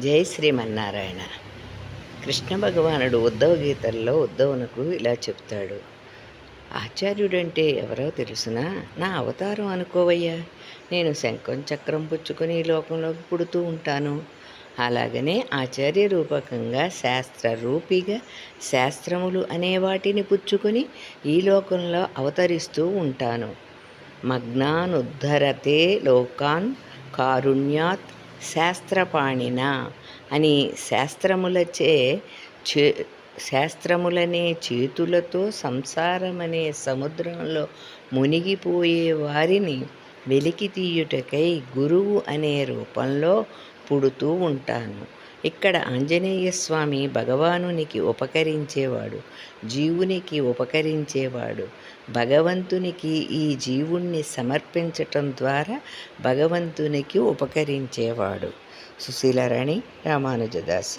జై శ్రీమన్నారాయణ. కృష్ణ భగవానుడు ఉద్ధవ గీతల్లో ఉద్ధవునకు ఇలా చెప్తాడు. ఆచార్యుడంటే ఎవరో తెలుసునా? నా అవతారం అనుకోవయ్యా. నేను శంఖం చక్రం పుచ్చుకొని ఈ లోకంలోకి పుడుతూ ఉంటాను. అలాగనే ఆచార్య రూపకంగా శాస్త్ర రూపిగా శాస్త్రములు అనే వాటిని పుచ్చుకొని ఈ లోకంలో అవతరిస్తూ ఉంటాను. మగ్నానుద్ధరతే లోకాన్ కారుణ్యాత్ శాస్త్రపాణిన అని శాస్త్రములచే చే శాస్త్రములనే చేతులతో సంసారమనే సముద్రంలో మునిగిపోయే వారిని వెలికి తీయుటకై గురువు అనే రూపంలో పుడుతూ ఉంటాను. ఇక్కడ ఆంజనేయ స్వామి భగవానునికి ఉపకరించేవాడు జీవునికి ఉపకరించేవాడు. భగవంతునికి ఈ జీవుణ్ణి సమర్పించటం ద్వారా భగవంతునికి ఉపకరించేవాడు. సుశీలరణి రామానుజదాస్.